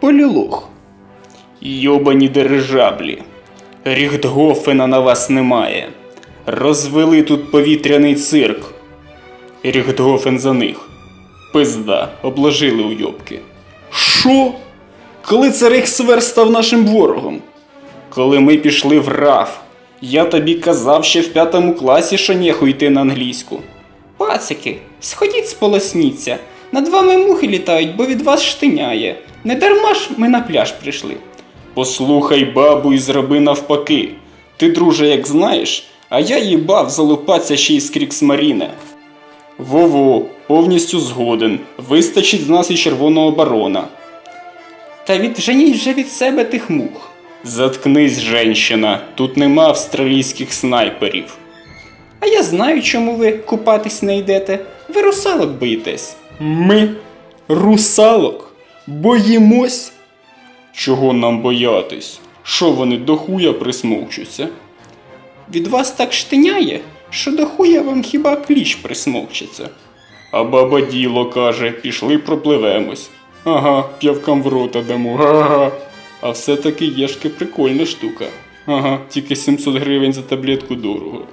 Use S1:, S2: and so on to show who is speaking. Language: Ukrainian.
S1: полілог. Йобані дирижаблі. Ріхтгофена на вас немає. Розвели тут повітряний цирк. Ріхтгофен за них. Пизда, обложили уйобки. Що? Коли це Рейхсвер став нашим ворогом? Коли ми пішли в РАФ, я тобі казав ще в п'ятому класі, що нехуй йти на англійську. Пацики, сходіть сполосніться. Над вами мухи літають, бо від вас штиняє. Не дарма ж ми на пляж прийшли. Послухай бабу і зроби навпаки. Ти, друже, як знаєш, а я їбав залупаться ще й з Кріксмаріне. Вово, повністю згоден. Вистачить з нас і червоного барона. Та відженіть вже від себе тих мух. Заткнись, женщина, тут нема австралійських снайперів. А я знаю, чому ви купатись не йдете. Ви русалок боїтесь. Ми? Русалок? Боїмось? Чого нам боятись? Що вони до хуя присмовчуться? Від вас так штиняє, що до хуя вам хіба кліщ присмокчеться. А баба діло каже, пішли пропливемось. Ага, п'явкам в рота дамо, ага. А все-таки єшки прикольна штука. Ага, тільки 700 гривень за таблетку дорого.